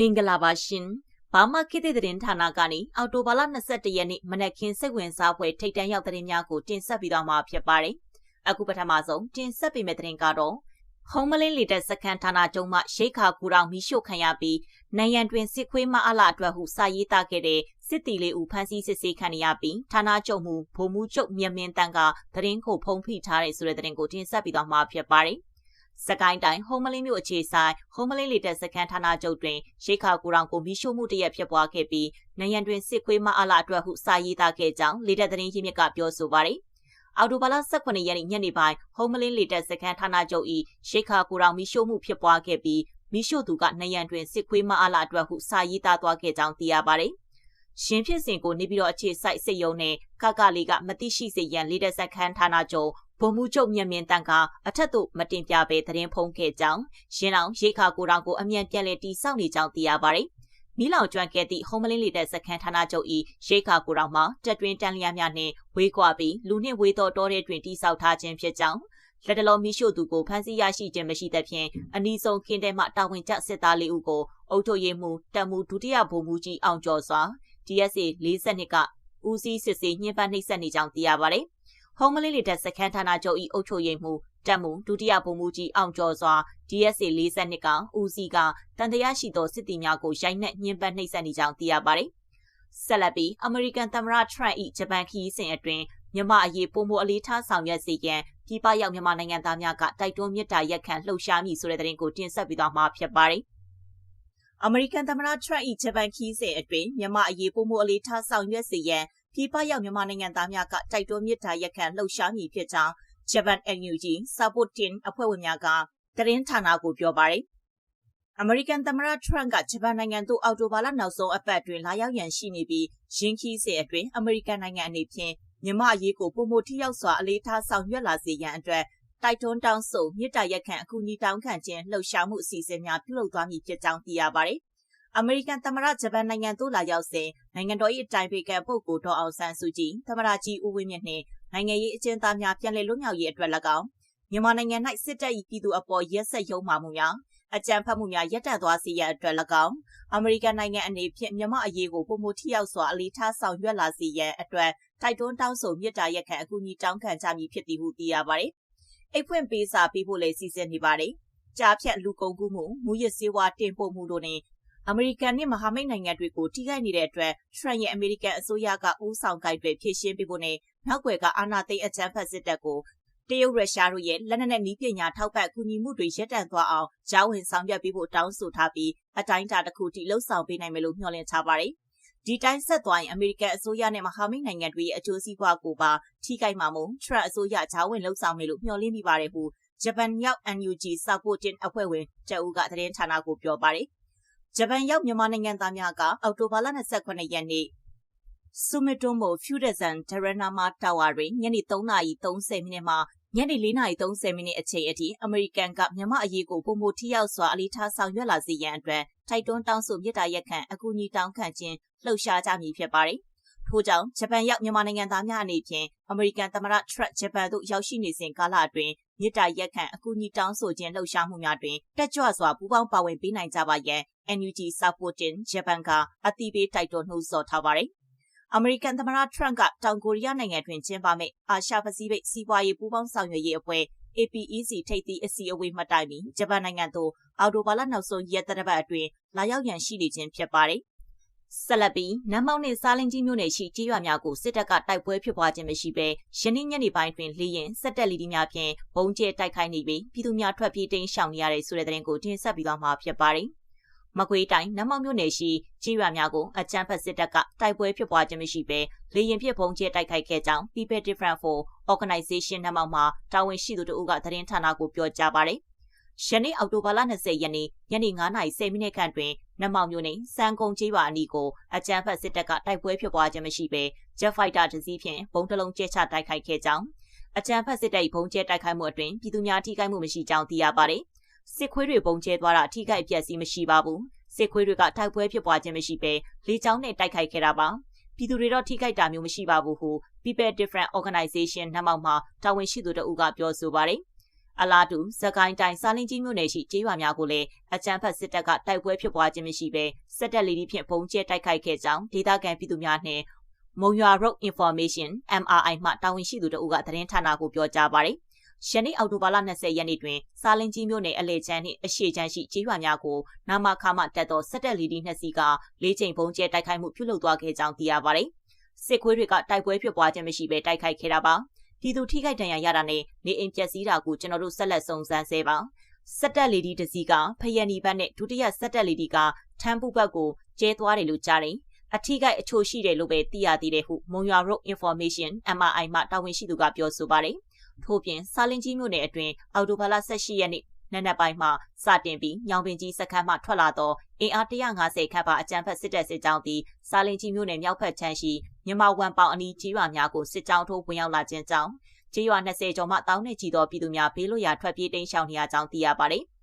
မင်္ဂလာပါရှင်။ဘာမှခေတ်သစ်သတင်းဌာနကနေအော်တိုဘာလ22ရက်နေ့မနက်ခင်းစိတ်ဝင်စားဖွယ်ထိတ်တန့်ရောက်သတင်းများကိုတင်ဆက်ပြီးတော့မှာဖြစ်ပါတယ်။အခုပထမဆုံးတင်ဆက်ပေးမယ့်သတင်းကတော့ဟုံးမလင်းလေတက်စကန်ဌာနကျုံမှရိတ်ခါကူတောင်မိရှို့ခံရပြီးနိုင်ရန်တွင်စစ်ခွေးမအလားအတွက်ဟုစာရေးသားခဲ့တဲ့စစ်တီလေးဦးဖမ်းဆီးစစ်ဆေးခံရပြီးဌာနကျုံမှုဗိုလ်မှူးချုပ်မြင့်မင်းတန်းကသတင်းကိုဖုံးဖိထားတဲ့ဆိုတဲ့သတင်းကိုတင်ဆက်ပြီးတော့မှာဖြစ်ပါတယ်။ စကိုင်းတိုင်းဟုံးမလင်းမြို့အခြေဆိုင်ဟုံးမလင်းလေတပ်စခန်းဌာနချုပ်တွင်ရိခါကူရောင်ကိုမိရှို့မှုတရက်ဖြစ်ပွားခဲ့ပြီးနိုင်ရန်တွင်စစ်ခွေးမအားလာအတွက်ဟုစာရေးသားခဲ့ကြောင်းလေတပ်သတင်းရင်းမြစ်ကပြောဆိုပါတယ်။အော်တိုဘာလ18ရက်နေ့ညနေပိုင်းဟုံးမလင်းလေတပ်စခန်းဌာနချုပ်၏ရိခါကူရောင်မိရှို့မှုဖြစ်ပွားခဲ့ပြီးမိရှို့သူကနိုင်ရန်တွင်စစ်ခွေးမအားလာအတွက်ဟုစာရေးသားသွားခဲ့ကြောင်းသိရပါတယ်။ရှင်ဖြစ်စဉ်ကိုနေပြီးတော့အခြေစိုက်စစ်ရုံနဲ့ကကလေးကမတိရှိစေရန်လေတပ်စခန်းဌာနချုပ် ဗိုလ်မှူးချုပ်မြင့်မြင့်တန်ကအထက်သို့မတင်ပြဘဲသတင်းဖုံးခဲ့ကြောင်းရင်းအောင်ရိခါကိုတောင်ကိုအမြန်ပြန်လည်တီဆောက်နေကြောင်းသိရပါတယ်။မီးလောင်ကျွမ်းခဲ့သည့်ဟုံးမလင်းလေးတဲ့စခန်းဌာနချုပ်၏ရိခါကိုတောင်မှာတက်တွင်တန်လျာများနှင့်ဝေးကွာပြီးလူနှင့်ဝေးသောတောထဲတွင်တီဆောက်ထားခြင်းဖြစ်ကြောင်းလက်တလုံးမိရှို့သူကိုဖမ်းဆီးရရှိခြင်းမရှိသဖြင့်အနီးဆုံးခင်းတဲမှတာဝန်ကျစစ်သားလေးဦးကိုအုပ်ချုပ်ရေးမှူးတပ်မှုဒုတိယဗိုလ်မှူးကြီးအောင်ကျော်စွာ DSA 42ကဦးစီးစစ်ဆေးညှဉ်းပန်းနှိပ်စက်နေကြောင်းသိရပါတယ်။ ဟုံးမလေးလေတပ်စခန်းဌာနချုပ်၏အုပ်ချုပ်ရေးမှူးတပ်မှုဒုတိယဗိုလ်မှူးကြီးအောင်ကျော်စွာ DSA 42ကဦးစီးကတန်တရားရှိသောစစ်တီများကိုရိုက်နှက်ညှဉ်းပန်းနှိပ်စက်နေကြောင်းသိရပါတယ်။ဆက်လက်ပြီးအမေရိကန်သမ္မတထရန့်၏ဂျပန်ခီးစဉ်အတွင်းမြန်မာအရေးပုံမအလေးထားဆောင်ရွက်စေရန်ပြည်ပရောက်မြန်မာနိုင်ငံသားများကတိုက်တွန်းမြစ်တာရက်ခံလှုပ်ရှားမိဆိုတဲ့သတင်းကိုတင်ဆက်ပြီးတော့မှာဖြစ်ပါတယ်။အမေရိကန်သမ္မတထရန့်၏ဂျပန်ခီးစဉ်အတွင်းမြန်မာအရေးပုံမအလေးထားဆောင်ရွက်စေရန် ပြည်ပရောက်မြန်မာနိုင်ငံသားများကတိုက်တွန်းမြစ်တာရက်ခံလှုပ်ရှားမည်ဖြစ်ကြောင်း Japan NUG Support Team အဖွဲ့ဝင်များကသတင်းဌာနကိုပြောပါတယ်။အမေရိကန်သမ္မတထရန့်ကဂျပန်နိုင်ငံသို့အော်တိုဘာလနောက်ဆုံးအပတ်တွင်လာရောက်ရန်ရှိနေပြီးရင်းခီးစေအတွင်းအမေရိကန်နိုင်ငံအနေဖြင့်မြန်မာအရေးကိုပုံမထိရောက်စွာအလေးထားဆောင်ရွက်လာစေရန်အတွက်တိုက်တွန်းတောင်းဆိုမြစ်တာရက်ခံအကူအညီတောင်းခံခြင်းလှုပ်ရှားမှုအစီအစဉ်များပြုလုပ်သွားမည်ဖြစ်ကြောင်းသိရပါတယ် အမေရိကန်သမ္မတဂျပန်နိုင်ငံသို့လာရောက်စဉ်နိုင်ငံတော်၏အတိုင်ပင်ခံပုဂ္ဂိုလ်ဒေါ်အောင်ဆန်းစုကြည်သမ္မတကြီးဦးဝင်းမြင့်နှင့်နိုင်ငံရေးအကျဉ်းသားများပြန်လည်လွတ်မြောက်ရေးအတွက်၎င်းမြန်မာနိုင်ငံ၌စစ်တပ်၏ပြည်သူအပေါ်ရက်စက်ယုံမှမှုများအကြမ်းဖက်မှုများရပ်တန့်သွားစေရန်အတွက်၎င်းအမေရိကန်နိုင်ငံအနေဖြင့်မြန်မာအရေးကိုပုံမှုထိရောက်စွာအလေးထားဆောင်ရွက်လာစေရန်အတွက်တိုက်တွန်းတောင်းဆိုမြစ်တာရက်ခံအကူအညီတောင်းခံကြမည်ဖြစ်သည်ဟုသိရပါတယ်။အိတ်ဖွင့်ပေးစာပေးဖို့လည်းစီစဉ်နေပါတယ်။ကြားဖြတ်လူကုန်ကူးမှုမူရစ်စေဝါတင်ပို့မှုတို့နဲ့ အမေရိကန်နဲ့မဟာမိတ်နိုင်ငံတွေကိုထိခိုက်နေတဲ့အတွက်ထရန့်ရဲ့အမေရိကန်အစိုးရကဦးဆောင်ကိုက်တွေဖြည့်ရှင်းပေးဖို့နဲ့နောက်ွယ်ကအာဏာသိမ်းအကြမ်းဖက်စစ်တပ်ကိုတရုတ်ရုရှားတို့ရဲ့လက်နက်နဲ့နည်းပညာထောက်ပံ့ကူညီမှုတွေရပ်တန့်သွားအောင်ကြားဝင်ဆောင်ရွက်ပေးဖို့တောင်းဆိုထားပြီးအတိုင်းအတာတစ်ခုထိလှုံ့ဆော်ပေးနိုင်မယ်လို့မျှော်လင့်ထားပါတယ်။ဒီတိုင်းဆက်သွားရင်အမေရိကန်အစိုးရနဲ့မဟာမိတ်နိုင်ငံတွေရဲ့အကျိုးစီးပွားကိုပါထိခိုက်မှာမို့ထရန့်အစိုးရကြားဝင်လှုံ့ဆော်မယ်လို့မျှော်လင့်မိပါတယ်ဟုဂျပန်ရောက် NUG Supporting အဖွဲ့ဝင်တအူးကသတင်းဌာနကိုပြောပါတယ် ဂျပန်ရောက်မြန်မာနိုင်ငံသားများကအောက်တိုဘာလ29ရက်နေ့ဆူမီတိုမိုဖျူဒဇန်ဒရနာမာတာဝါတွင်ညနေ3:30မိနစ်မှညနေ4:30မိနစ်အချိန်အထိအမေရိကန်ကမြန်မာအရေးကိုပုံမထိရောက်စွာအလေးထားဆောင်ရွက်လာစေရန်အတွက်ထိုက်တွန်းတောင်းဆိုမြစ်တာရက်ခံအကူအညီတောင်းခံခြင်းလှုပ်ရှားကြမည်ဖြစ်ပါတယ်။ထို့ကြောင့်ဂျပန်ရောက်မြန်မာနိုင်ငံသားများအနေဖြင့်အမေရိကန်သမ္မတထရက်ဂျပန်သို့ရောက်ရှိနေစဉ်ကာလအတွင်း မြစ်တာရက်ခံအကူအညီတောင်းဆိုခြင်းလှုပ်ရှားမှုများတွင်တက်ကြွစွာပူးပေါင်းပါဝင်ပေးနိုင်ကြပါရန် NUG Supporting Japan ကအတိပေးတိုက်တွန်းနှိုးဆော်ထားပါတယ်။အမေရိကန်သမ္မတထရန့်ကတောင်ကိုရီးယားနိုင်ငံတွင်ကျင်းပမယ့်အာရှပစိဖိတ်စီးပွားရေးပူးပေါင်းဆောင်ရွက်ရေးအဖွဲ့ APEC ထိပ်သီးအစည်းအဝေးမှတိုင်ပြီးဂျပန်နိုင်ငံသို့အော်တိုဘာလနောက်ဆုံးရက်သတ္တပတ်အတွင်းလာရောက်ရန်ရှိနေခြင်းဖြစ်ပါတယ်။ ဆက်လက်ပြီးနမ်မောင်နှင့်စားလင်းကြီးမြို့နယ်ရှိကြေးရွာများကိုစစ်တပ်ကတိုက်ပွဲဖြစ်ပွားခြင်းမရှိဘဲယနေ့ညနေပိုင်းတွင်လေရင်စက်တက်လီဒီများဖြင့်ဘုံကျဲတိုက်ခိုက်နေပြီးပြည်သူများထွက်ပြေးတိမ်းရှောင်နေရတဲ့ဆိုတဲ့သတင်းကိုတင်ဆက်ပြီးသွားမှာဖြစ်ပါတယ်။မကွေးတိုင်းနမ်မောင်မြို့နယ်ရှိကြေးရွာများကိုအကြမ်းဖက်စစ်တပ်ကတိုက်ပွဲဖြစ်ပွားခြင်းမရှိဘဲလေရင်ဖြစ်ဘုံကျဲတိုက်ခိုက်ခဲ့ကြောင်း People Different for Organization နမ်မောင်မှတာဝန်ရှိသူတို့ကသတင်းဌာနကိုပြောကြားပါတယ်။ယနေ့အောက်တိုဘာလ20ရက်နေ့ညနေ9:10မိနစ်ခန့်တွင် နမောင်မြို့နယ်စံကုံကျေးရွာအနီးကိုအကြမ်းဖက်စစ်တပ်ကတိုက်ပွဲဖြစ်ပွားခြင်းမရှိဘဲ Jet Fighter တစ်စီးဖြင့်ဘုံတလုံးကျဲချတိုက်ခိုက်ခဲ့ကြောင်းအကြမ်းဖက်စစ်တပ်၏ဘုံကျဲတိုက်ခိုက်မှုအတွင်ပြည်သူများထိခိုက်မှုမရှိကြောင်းသိရပါတယ်။စစ်ခွေးတွေဘုံကျဲသွားတာထိခိုက်ပျက်စီးမရှိပါဘူး။စစ်ခွေးတွေကတိုက်ပွဲဖြစ်ပွားခြင်းမရှိဘဲလေကြောင်းနဲ့တိုက်ခိုက်ခဲ့တာပါ။ပြည်သူတွေတော့ထိခိုက်တာမျိုးမရှိပါဘူးဟု People Different Organization နမောက်မှတာဝန်ရှိသူတို့ကပြောဆိုပါတယ်။ အလားတူစကိုင်းတိုင်းစာလင်းကြီးမြို့နယ်ရှိကျေးရွာများကိုလည်းအကြမ်းဖက်စစ်တပ်ကတိုက်ပွဲဖြစ်ပွားခြင်းမရှိဘဲစစ်တပ်လီဒီဖြင့်ပုံကျဲတိုက်ခိုက်ခဲ့ကြောင်းဒေသခံပြည်သူများနှင့်မုံရွာ Road Information MRI မှတာဝန်ရှိသူတို့ကသတင်းဌာနကိုပြောကြားပါတယ်။ယနေ့အောက်တိုဘာလ20ရက်နေ့တွင်စာလင်းကြီးမြို့နယ်အလေချမ်းနှင့်အရှိချမ်းရှိကျေးရွာများကိုနာမခမတက်သောစစ်တပ်လီဒီနှစ်စီးကလေးချိန်ပုံကျဲတိုက်ခိုက်မှုပြုလုပ်သွားခဲ့ကြောင်းသိရပါတယ်။စစ်ခွေးတွေကတိုက်ပွဲဖြစ်ပွားခြင်းမရှိဘဲတိုက်ခိုက်ခဲ့တာပါ။ ပြည်သူထိခိုက်ဒဏ်ရာရတာနဲ့နေအိမ်ပျက်စီးတာကိုကျွန်တော်တို့ဆက်လက်စုံစမ်းဆဲပါစက်တက်လီဒီတစီကဖယန်နီဘတ်နဲ့ဒုတိယစက်တက်လီဒီကထမ်းပူဘတ်ကိုကျဲသွားတယ်လို့ကြားတယ်အထီးကိုက်အချို့ရှိတယ်လို့ပဲသိရသေးတယ်ဟုမုံရွာ Road Information MRI မှတာဝန်ရှိသူကပြောဆိုပါတယ်။ထို့ပြင်စာလင်းကြီးမြို့နယ်အတွင်းအော်တိုဘာလ18ရက်နေ့ နက်နက်ပိုင်းမှာစတင်ပြီးညောင်ပင်ကြီးစခန်းမှထွက်လာသောအင်အား150ခန့်ပါအကြမ်းဖက်စစ်တပ်စစ်ကြောင်းသည်စာလင်ကြီးမြို့နယ်မြောက်ဘက်ခြမ်းရှိမြန်မာဝန်ပေါင်အနီးကြီးရွာများကိုစစ်ကြောင်းထိုးဝင်ရောက်လာခြင်းကြောင့်ကြီးရွာ20ကျော်မှတောင်းနှင့်ချီသောပြည်သူများဘေးလွတ်ရာထွက်ပြေးတိမ်းရှောင်နေရကြောင်းသိရပါတယ်။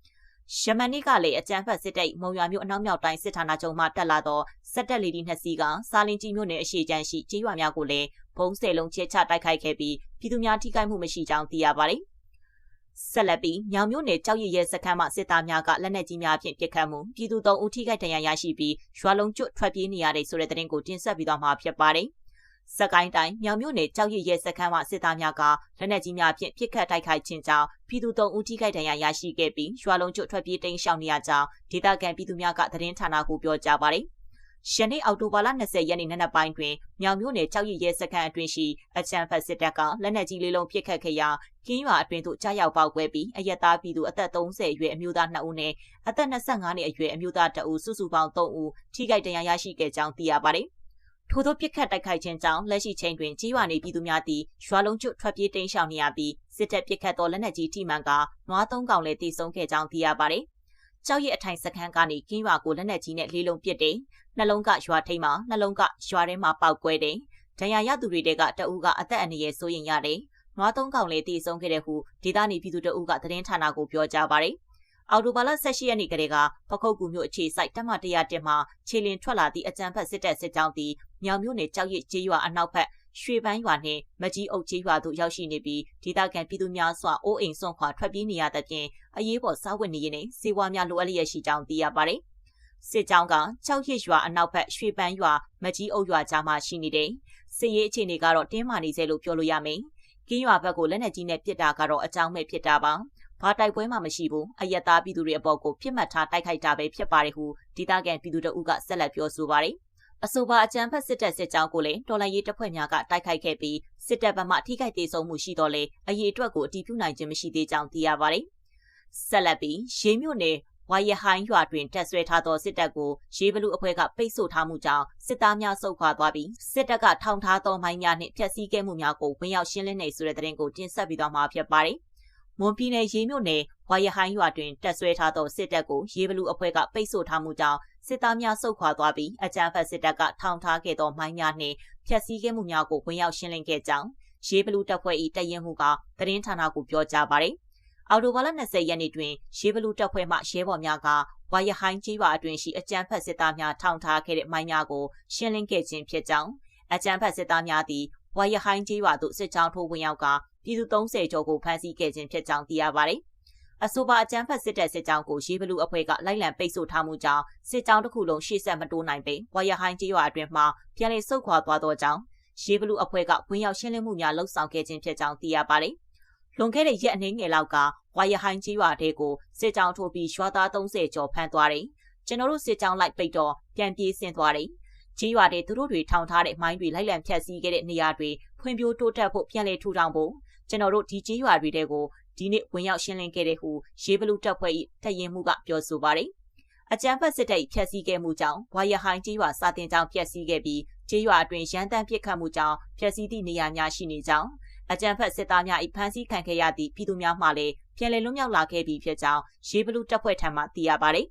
ယမန်နေ့ကလည်းအကြမ်းဖက်စစ်တပ်မုံရွာမြို့အနောက်မြောက်တိုင်းစစ်ဌာနချုပ်မှတက်လာသောစက်တက်လီဒီနှစ်စီးကစာလင်ကြီးမြို့နယ်အရှိချမ်းရှိကြီးရွာများကိုလည်းဘုံဆယ်လုံးချဲချတိုက်ခိုက်ခဲ့ပြီးပြည်သူများထိခိုက်မှုမရှိကြောင်းသိရပါတယ်။ ဆက်လက်ပြီးညောင်မြို့နယ်ကြောက်ရည်ရဲစခန်းမှစစ်သားများကလက်နက်ကြီးများဖြင့်ပစ်ခတ်မှုပြည်သူသုံးဦးထိခိုက်ဒဏ်ရာရရှိပြီးရွာလုံးကျွတ်ထွက်ပြေးနေရတဲ့ဆိုတဲ့သတင်းကိုတင်ဆက်ပြီးတော့မှာဖြစ်ပါတယ်။စကိုင်းတိုင်းမြောင်မြို့နယ်ကြောက်ရည်ရဲစခန်းမှစစ်သားများကလက်နက်ကြီးများဖြင့်ပစ်ခတ်တိုက်ခိုက်ခြင်းကြောင့်ပြည်သူသုံးဦးထိခိုက်ဒဏ်ရာရရှိခဲ့ပြီးရွာလုံးကျွတ်ထွက်ပြေးတိမ်းရှောင်နေရကြောင်းဒေသခံပြည်သူများကသတင်းဌာနကိုပြောကြားပါတယ်။ ယနေ့အောက်တိုဘာလ20ရက်နေ့နနက်ပိုင်းတွင်မြောင်မြို့နယ်ကြောက်ရည်ရဲစခန်းအတွင်းရှိအချမ်းဖတ်စစ်တပ်ကလက်နက်ကြီးလေးလုံးပစ်ခတ်ခဲ့ရာကင်းရွာအတွင်းသို့ကြားရောက်ပေါက်ကွဲပြီးအရက်သားပြည်သူအသက်30အရွယ်အမျိုးသား2ဦးနဲ့အသက်25နှစ်အရွယ်အမျိုးသား2ဦးစုစုပေါင်း3ဦးထိခိုက်ဒဏ်ရာရရှိခဲ့ကြောင်းသိရပါတယ်။ထို့သောပြစ်ခတ်တိုက်ခိုက်ခြင်းကြောင့်လက်ရှိချိန်တွင်ကြီးရွာနေပြည်သူများသည်ရွာလုံးကျွတ်ထွက်ပြေးတိမ်းရှောင်နေရပြီးစစ်တပ်ပစ်ခတ်သောလက်နက်ကြီးထိမှန်ကနွားသုံးကောင်လည်းတိစုံခဲ့ကြောင်းသိရပါတယ်။ ကြောက်ရည်အထိုင်စခန်းကနေကင်းရွာကိုလက်နက်ကြီးနဲ့လေးလုံးပစ်တယ်နှလုံးကရွာထိပ်မှာနှလုံးကရွာထဲမှာပေါက်ကွဲတယ်။ဒဏ်ရာရသူတွေကတအူးကအသက်အန္တရာယ်စိုးရင်ရတယ်။နွားသုံးကောင်လေးတည်ဆုံးခဲ့တဲ့ဟုဒေသနေပြည်သူတအူးကသတင်းဌာနကိုပြောကြားပါတယ်။အော်တိုဘာလ18ရက်နေ့ကလေးကပခုတ်ကူမြို့အခြေစိုက်တက်မ100တင်မှာခြေလင်ထွက်လာသည့်အကြမ်းဖက်စစ်တပ်စစ်ကြောင်းသည်မြောင်မြို့နယ်ကြောက်ရစ်ကျေးရွာအနောက်ဘက် ရွှေပန်းရွာနှင့်မကြီးအုပ်ကျေးရွာသို့ရောက်ရှိနေပြီးဒေသခံပြည်သူများစွာအိုးအိမ်စွန့်ခွာထွက်ပြေးနေရသဖြင့်အရေးပေါ်စားဝတ်နေရေးနှင့်စေဝါများလိုအပ်လျက်ရှိကြောင်းသိရပါသည်။စစ်ကြောင်းကကြောက်ရစ်ရွာအနောက်ဘက်ရွှေပန်းရွာမကြီးအုပ်ရွာကြားမှာရှိနေတယ်။စစ်ရေးအခြေအနေကတော့တင်းမာနေစေလို့ပြောလို့ရမယ်။ကင်းရွာဘက်ကိုလက်နက်ကြီးနဲ့ပစ်တာကတော့အကြောင်းမဲ့ဖြစ်တာပါ။ဘာတိုက်ပွဲမှမရှိဘူး။အယက်သားပြည်သူတွေအပေါ်ကိုပြစ်မှတ်ထားတိုက်ခိုက်တာပဲဖြစ်ပါတယ်ဟုဒေသခံပြည်သူတို့ကဆက်လက်ပြောဆိုပါတယ်။ အဆိုပါအကြမ်းဖက်စစ်တပ်စစ်ကြောင်းကိုလည်းတော်လှန်ရေးတပ်ဖွဲ့များကတိုက်ခိုက်ခဲ့ပြီးစစ်တပ်ဘက်မှထိခိုက်ဒေဆုံးမှုရှိတော့လေအရေးအတွက်ကိုအတည်ပြုနိုင်ခြင်းမရှိသေးကြောင်းသိရပါတယ်။ဆက်လက်ပြီးရေမြို့နယ်ဝါရဟိုင်းရွာတွင်တက်ဆွဲထားသောစစ်တပ်ကိုရေးဘလူအဖွဲ့ကပိတ်ဆို့ထားမှုကြောင့်စစ်သားများဆုတ်ခွာသွားပြီးစစ်တပ်ကထောင်ထားသောမိုင်းများနှင့်ဖျက်ဆီးခဲ့မှုများကိုဝင်ရောက်ရှင်းလင်းနေဆိုတဲ့သတင်းကိုတင်ဆက်ပြီးတော့မှာဖြစ်ပါတယ်။မွန်ပြည်နယ်ရေးမြို့နယ်ဝါရဟိုင်းရွာတွင်တက်ဆွဲထားသောစစ်တပ်ကိုရေးဘလူအဖွဲ့ကပိတ်ဆို့ထားမှုကြောင့် စစ်သားများဆုတ်ခွာသွားပြီးအကြမ်းဖက်စစ်တပ်ကထောင်ထားခဲ့သောမိုင်းများနှင့်ဖျက်ဆီးခဲ့မှုများကိုဝင်ရောက်ရှင်းလင်းခဲ့ကြောင်းရေးဘလူတပ်ဖွဲ့၏တရင်မှုကသတင်းဌာနကိုပြောကြားပါတယ်။အော်တိုဘာလ20ရက်နေ့တွင်ရေဘလူတပ်ဖွဲ့မှရဲဘော်များကဝါရဟိုင်းကြီးရွာအတွင်းရှိအကြမ်းဖက်စစ်သားများထောင်ထားခဲ့တဲ့မိုင်းများကိုရှင်းလင်းခဲ့ခြင်းဖြစ်ကြောင်းအကြမ်းဖက်စစ်သားများသည်ဝါရဟိုင်းကြီးရွာသို့စစ်ကြောင်းထိုးဝင်ရောက်ကပြည်သူ30ကျော်ကိုဖမ်းဆီးခဲ့ခြင်းဖြစ်ကြောင်းသိရပါတယ်။ အဆိုပါအကြမ်းဖက်စစ်တပ်စစ်ကြောင်းကိုရေဘလူအဖွဲ့ကလိုက်လံပိတ်ဆို့ထားမှုကြောင့်စစ်ကြောင်းတစ်ခုလုံးရှေ့ဆက်မတိုးနိုင်ပေဝါရဟိုင်းကြီးရွာအတွင်းမှပြန်လည်ဆုတ်ခွာသွားသောကြောင့်ရေဘလူအဖွဲ့ကဝင်ရောက်ရှင်းလင်းမှုများလှုပ်ဆောင်ခဲ့ခြင်းဖြစ်ကြောင်းသိရပါတယ်။လွန်ခဲ့တဲ့ရက်အနည်းငယ်လောက်ကဝါရဟိုင်းကြီးရွာတဲကိုစစ်ကြောင်းထိုးပြီးရွာသား30ကျော်ဖမ်းသွားတယ်။ကျွန်တော်တို့စစ်ကြောင်းလိုက်ပိတ်တော့ပြန်ပြေးဆင်းသွားတယ်။ကြီးရွာတဲသူတို့တွေထောင်ထားတဲ့မိုင်းတွေလိုက်လံဖျက်ဆီးခဲ့တဲ့နေရာတွေဖွံ့ဖြိုးတိုးတက်ဖို့ပြန်လည်ထူထောင်ဖို့ကျွန်တော်တို့ဒီကြီးရွာတွေတဲကို ဒီနေ့ဝင်ရောက်ရှင်းလင်းခဲ့တဲ့ဟုရေးဘလူတပ်ဖွဲ့၏တရင်မှုကပြောဆိုပါတယ်။အကြမ်းဖက်စစ်တပ်ဖျက်ဆီးခဲ့မှုကြောင့်ဝါရဟိုင်းကြီးရွာစာတင်ကြောင်ဖျက်ဆီးခဲ့ပြီးကျေးရွာအတွင်းရန်တမ်းပစ်ခတ်မှုကြောင့်ဖျက်ဆီးသည့်နေရာများရှိနေကြောင်းအကြံဖက်စစ်သားများ၏ဖမ်းဆီးခံခဲ့ရသည့်ပြည်သူများမှလည်းပြန်လည်လွတ်မြောက်လာခဲ့ပြီဖြစ်ကြောင်းရေးဘလူးတပ်ဖွဲ့ထံမှသိရပါတယ်